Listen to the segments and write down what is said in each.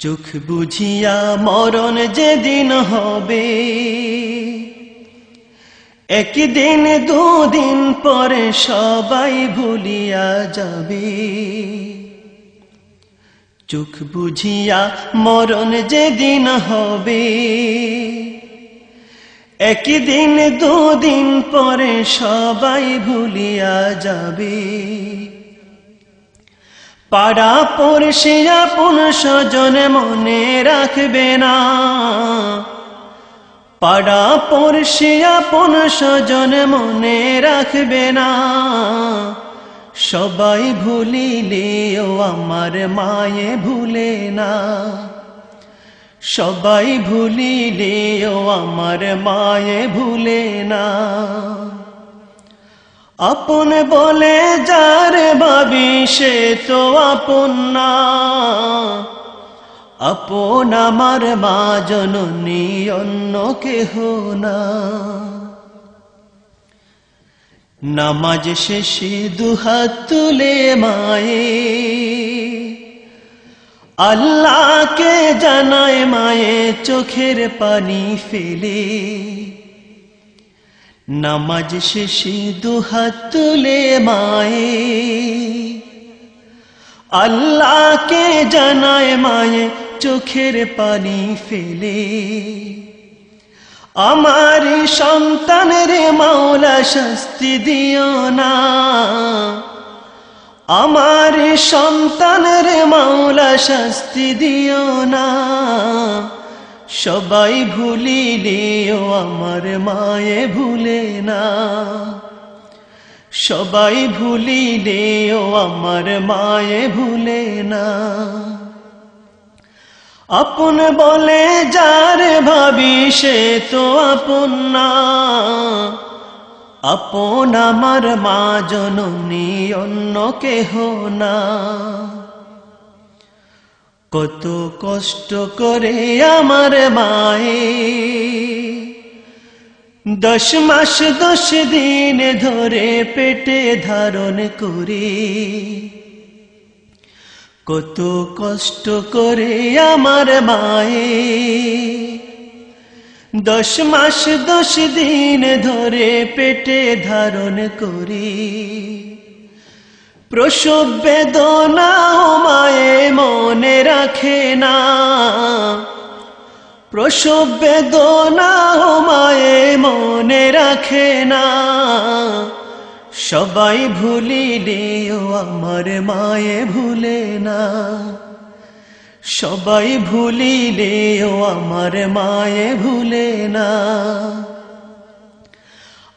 চোখ বুঝিয়া মরণ যেদিন হবে, একদিন দুদিন পরে সবাই ভুলিয়া যাবে। চোখ বুঝিয়া মরণ যেদিন হবে, একদিন দুদিন পরে সবাই ভুলিয়া যাবে। পাড়া পড়শে আপন স্বজন মনে রাখবে না। পাড়া পড়শে আপন স্বজন মনে রাখবে না। সবাই ভুলিলেও আমার মায়ে ভুলে না। সবাই ভুলিলেও আমার মায়ে ভুলে না। আপন বলে যার ভাবি, সে তো আপন না। আপন আমার মা জননী, অন্য কেহ না। নামাজ শেষে দুহাত তুলে মায়ে, আল্লাহকে জানায় মায়ে, চোখের পানি ফেলে। নামাজ শেষে দুহাত তুলে মায়ে। আল্লাহকে জানায় মায়ে, চোখের পানি ফেলে। আমার সন্তানের মাওলা, শাস্তি দিও না। আমার সন্তানের মাওলা, শাস্তি দিও না। সবাই ভুলিলেও আমার মায়ে ভুলে না। সবাই ভুলিলেও আমার মায়ে ভুলে না। আপন বলে যার ভাবি সে তো আপন না। আপন আমার মা জননী অন্য কেহ না। কত কষ্ট করে আমার মায়ে দশ মাস, দশ দিন ধরে পেটে ধারণ করে। কত কষ্ট করে আমার মায়ে দশ মাস, দশ দিন ধরে পেটে ধারণ করে। প্রসব বেদনা মায়ে মনে রাখে না। প্রসব বেদনা মায়ে মনে রাখে না। সবাই ভুলিলেও আমার মায়ে ভুলে না। সবাই ভুলিলেও আমার মায়ে ভুলে না।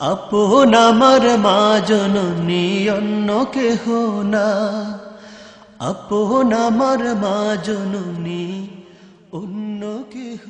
আপন আমার মা জননী অন্য কেহ না। আপন আমার মা জননী অন্য কেহ